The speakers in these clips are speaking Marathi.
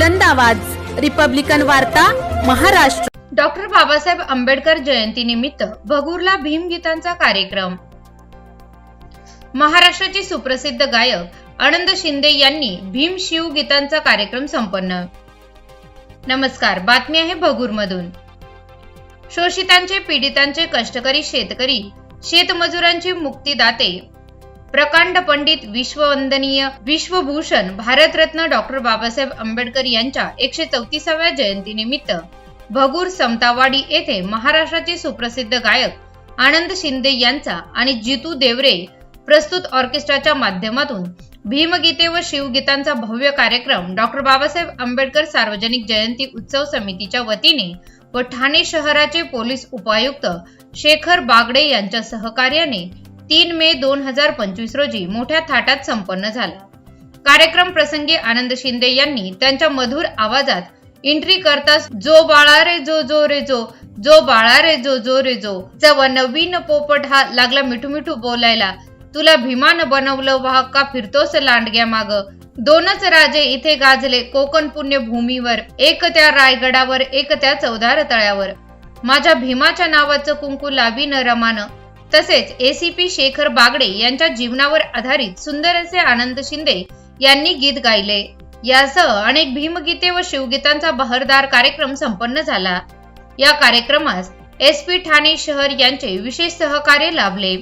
बुलंद आवाज. रिपब्लिकन वार्ता महाराष्ट्र. डॉक्टर बाबासाहेब आंबेडकर जयंतीनिमित्त भगूरला भीमगीतांचा कार्यक्रम. महाराष्ट्राचे सुप्रसिद्ध गायक आनंद शिंदे यांनी भीम शिव गीतांचा कार्यक्रम संपन्न. नमस्कार बातमी आहे भगूरमधून. शोषितांचे पीडितांचे कष्टकरी शेतकरी शेतमजुरांचे मुक्तीदाते प्रकांड पंडित विश्ववंदनीय विश्वभूषण भारतरत्न डॉक्टर बाबासाहेब आंबेडकर यांच्या एकशे चौतीसाव्या जयंतीनिमित्त भगूर समतावाडी येथे महाराष्ट्राचे सुप्रसिद्ध गायक आनंद शिंदे यांचा आणि जितू देवरे प्रस्तुत ऑर्केस्ट्राच्या माध्यमातून भीमगीते व शिवगीतांचा भव्य कार्यक्रम डॉक्टर बाबासाहेब आंबेडकर सार्वजनिक जयंती उत्सव समितीच्या वतीने व ठाणे शहराचे पोलीस उपायुक्त शेखर बागडे यांच्या सहकार्याने तीन मे दोन हजार पंचवीस रोजी मोठ्या थाटात संपन्न झाला. कार्यक्रम प्रसंगी आनंद शिंदे यांनी त्यांच्या मधुर आवाजात एंट्री करताच जो बाळा रे जो जो रे जो जो बाळा रे जो जो रे जो जवा नवीन पोपट हा लागला मिठू मिठू बोलायला. तुला भीमान बनवलं वाह का फिरतोस लांडग्या माग? दोनच राजे इथे गाजले कोकण पुण्य भूमीवर एक त्या रायगडावर एक त्या चौदार तळ्यावर. माझ्या भीमाच्या नावाचं कुंकू लावीन रमान तसेच एसीपी शेखर बागडे यांच्या जीवनावर आधारित सुंदर असे आनंद शिंदे यांनी गीत गायले. यासह अनेक भीमगीते व शिवगीतांचा बहरदार कार्यक्रम संपन्न झाला. या कार्यक्रमास एस पी ठाणे शहर यांचे विशेष सहकार्य लाभले.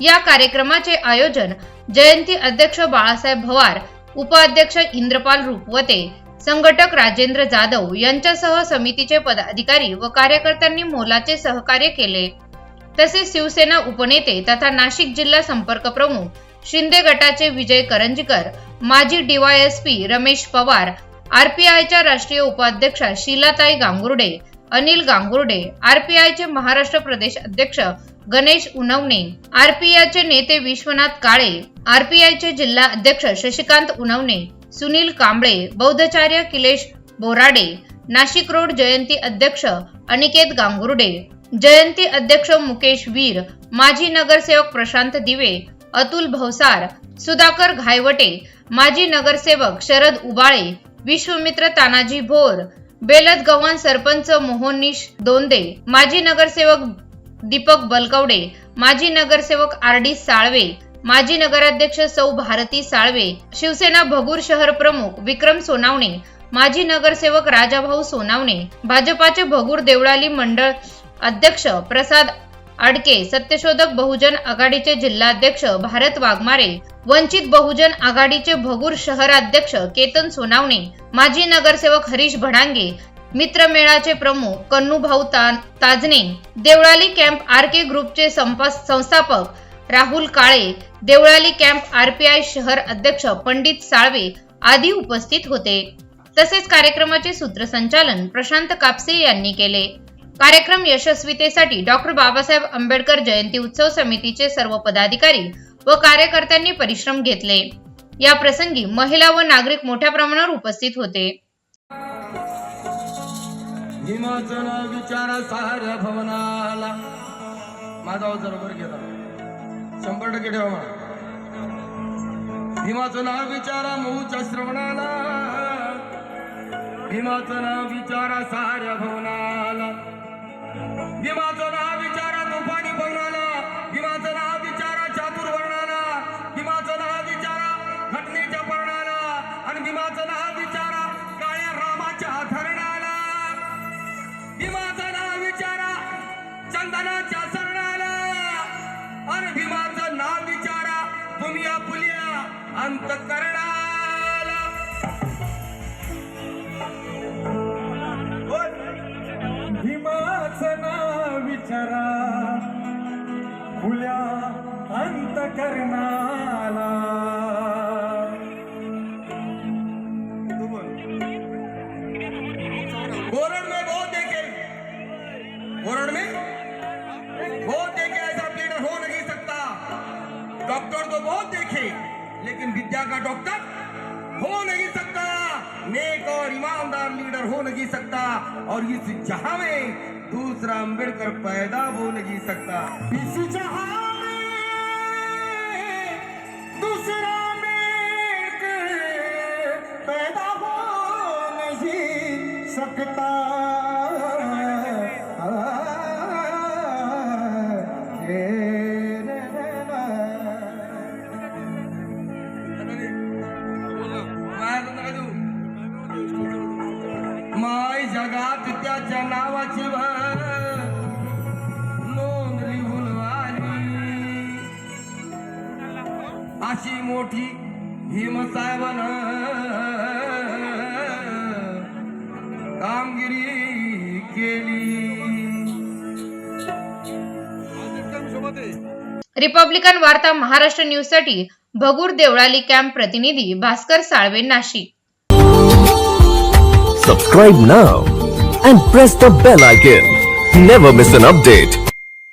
या कार्यक्रमाचे आयोजन जयंती अध्यक्ष बाळासाहेब भवार उपाध्यक्ष इंद्रपाल रुपवते संघटक राजेंद्र जाधव यांच्यासह समितीचे पदाधिकारी व कार्यकर्त्यांनी मोलाचे सहकार्य केले. तसेच शिवसेना उपनेते तथा नाशिक जिल्हा संपर्क प्रमुख शिंदे गटाचे विजय करंजीकर माजी डीवायएसपी रमेश पवार आरपीआयच्या राष्ट्रीय उपाध्यक्षा शीलाताई गांगुर्डे अनिल गांगुर्डे आरपीआयचे महाराष्ट्र प्रदेश अध्यक्ष गणेश उनवणे आरपीआयचे नेते विश्वनाथ काळे आरपीआयचे जिल्हा अध्यक्ष शशिकांत उनवणे सुनील कांबळे बौद्धचार्य किलेश बोराडे नाशिक रोड जयंती अध्यक्ष अनिकेत गांगुर्डे जयंती अध्यक्ष मुकेश वीर माजी नगरसेवक प्रशांत दिवे अतुल भवसार सुधाकर घायवटे माजी नगरसेवक शरद उबाळे विश्वमित्र तानाजी भोर बेलद गव्हाण सरपंच मोहनीश दोंदे माजी नगरसेवक दीपक बलकवडे माजी नगरसेवक आर डी साळवे माजी नगराध्यक्ष सौ भारती साळवे शिवसेना भगूर शहर प्रमुख विक्रम सोनावणे माजी नगरसेवक राजाभाऊ सोनावणे भाजपाचे भगूर देवळाली मंडळ अध्यक्ष प्रसाद आडके सत्यशोधक बहुजन आघाडीचे जिल्हाध्यक्ष भारत वाघमारे वंचित बहुजन आघाडीचे भगूर शहराध्यक्ष केतन सोनावणे माजी नगरसेवक हरीश भडांगे मित्रमेळाचे प्रमुख कन्नूभाऊ ता Tajne Deolali camp R K ग्रुपचे संस्थापक राहुल काळे देवळाली कॅम्प आरपीआय शहर अध्यक्ष पंडित साळवे आदी उपस्थित होते. तसेच कार्यक्रमाचे सूत्रसंचालन प्रशांत कापसे यांनी केले. कार्यक्रम यशस्वीतेसाठी डॉक्टर बाबासाहेब आंबेडकर जयंती उत्सव समितीचे सर्व पदाधिकारी व कार्यकर्त्यांनी परिश्रम घेतले. या प्रसंगी महिला व नागरिक मोठ्या प्रमाणावर उपस्थित होते. हिमाचल विचारा साऱ्या भवनाला. माझा आवाज जरा शंभर टक्के ठेवा मला भीमाचं नाव विचारा मूच्या श्रवणाला. भीमाचं नाव विचारा साऱ्या भवनाला. भीमाचं नाव विचारा तुफानी भवनाला भीमाचं नाव विचारा चातुर्वर्णाला भीमाचं नाव विचारा घटनेच्या पर्णाला. आणि भीमाचं नाव विचारा काळ्या रामाच्या धरणाला. भीमाचं नाव विचारा चंदनाच्या सरणाला. आणि भीमाचं नाव विचारा तुम्ही आपुल्या अंत करणार अंतकरणाला तू बोल. बोरड में बहुत देखे। बोरड में? बहुत देखे, ऐसा लीडर हो नहीं सकता। डॉक्टर तो बहुत देखे, लेकिन विद्या का डॉक्टर हो नहीं सकता। नेक और ईमानदार लीडर हो नहीं सकता। और इस जहाँ में दूसरा अंबेडकर पैदा हो नहीं सकता। इस जहाँ माय जगात त्याच्या नावाची भर नोंद लिहून अशी मोठी भीमसाहेबान रिपब्लिकन वार्ता महाराष्ट्र न्यूजसाठी भगूर देवळाली कॅम्प प्रतिनिधी Bhaskar Salve Nashik. Subscribe now and press the bell icon never miss an update